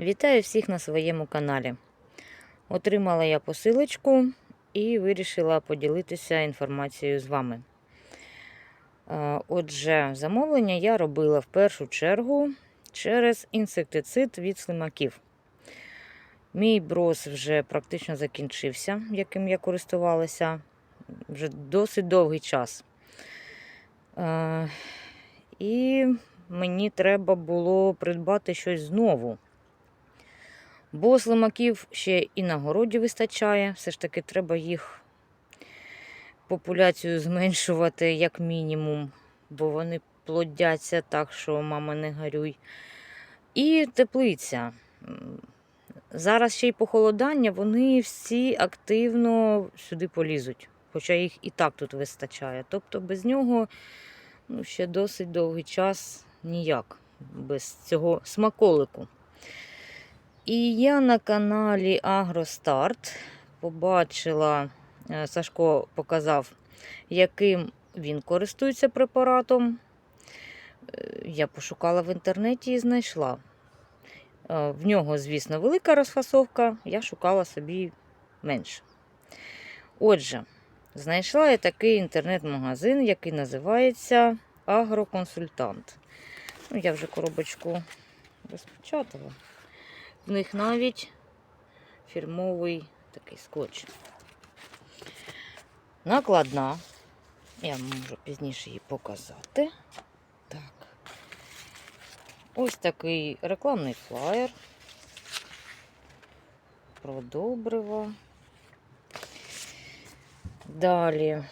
Вітаю всіх на своєму каналі. Отримала я посилочку і вирішила поділитися інформацією з вами. Е, Отже, замовлення я робила в першу чергу через інсектицид від слимаків. Мій брос вже практично закінчився, яким я користувалася вже досить довгий час. Е, І мені треба було придбати щось знову. Бо слимаків ще і на городі вистачає, все ж таки треба їх популяцію зменшувати як мінімум, бо вони плодяться так, що мама не горюй. І теплиця. Зараз ще й похолодання, вони всі активно сюди полізуть, хоча їх і так тут вистачає. Тобто без нього ну, ще досить довгий час ніяк, без цього смаколику. І я на каналі Агростарт побачила, е, Сашко показав, яким він користується препаратом. Е, Я пошукала в інтернеті і знайшла. Е, В нього, звісно, велика розфасовка, я шукала собі менше. Отже, знайшла я такий інтернет-магазин, який називається Агроконсультант. Ну, я вже коробочку розпечатала. В них навіть фірмовий такий скотч. Накладна. Я можу пізніше її показати. Так. Ось такий рекламний флаєр. Про добрива. Далі.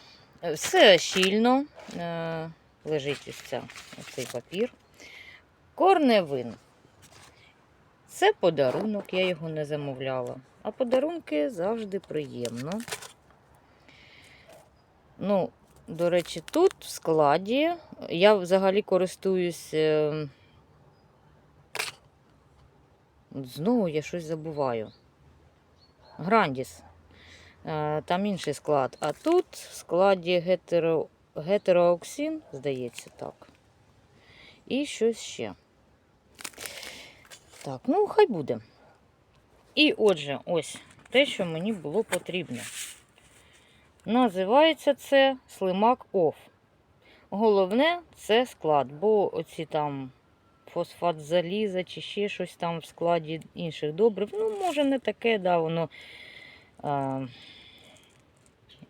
Все щільно. Е, Лежить ось ця, ось цей папір. Корневин. Це подарунок, я його не замовляла. А подарунки завжди приємно. Ну, до речі, тут в складі я взагалі користуюсь. е, Знову я щось забуваю. Грандіс. Е, Там інший склад. А тут в складі гетеро... гетерооксин, здається, так. І щось ще. Так, ну хай буде. І отже, ось те, що мені було потрібно. Називається це слимак оф. Головне це склад, бо оці там фосфат заліза чи ще щось там в складі інших добрив. Ну, може, не таке, да, воно а,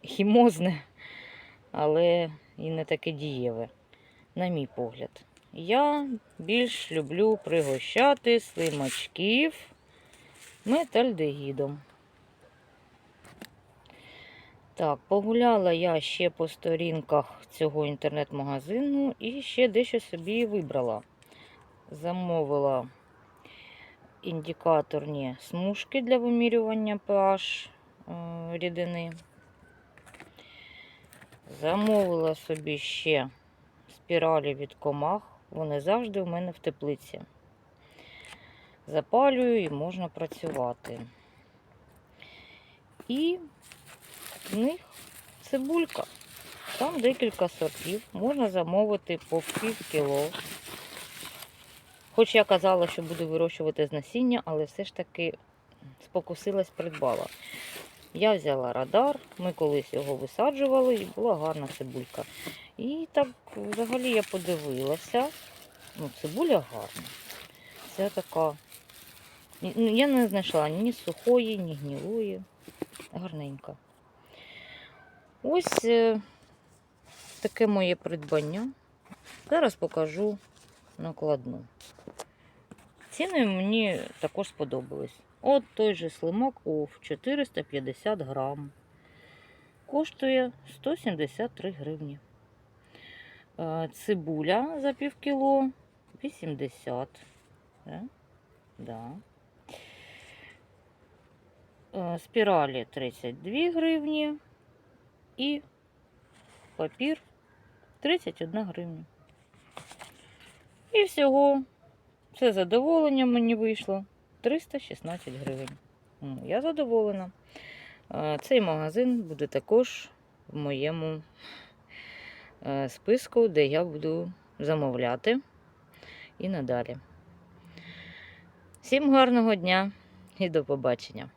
хімозне, але і не таке дієве, на мій погляд. Я більш люблю пригощати слимачків метальдегідом. Так, погуляла я ще по сторінках цього інтернет-магазину і ще дещо собі вибрала. Замовила індикаторні смужки для вимірювання pH е, рідини. Замовила собі ще спіралі від комах. Вони завжди у мене в теплиці. Запалюю і можна працювати. І в них цибулька. Там декілька сортів. Можна замовити по пів кіло. Хоч я казала, що буду вирощувати з насіння, але все ж таки спокусилась, придбала. Я взяла радар, ми колись його висаджували і була гарна цибулька. І так взагалі я подивилася. Ну, цибуля гарна. Це така. Ну, Я не знайшла ні сухої, ні гнилої. Гарненька. Ось е, таке моє придбання. Зараз покажу накладну. Ціни мені також сподобались. От той же слимак ОФ 450 грам. Коштує 173 гривні. Е, Цибуля за пів кіло 80. Да? Да. Е, Спіралі 32 гривні і папір 31 гривня. І всього це задоволення мені вийшло 316 гривень. Я задоволена. Е, Цей магазин буде також в моєму е, списку, де я буду замовляти і надалі. Всім гарного дня і до побачення!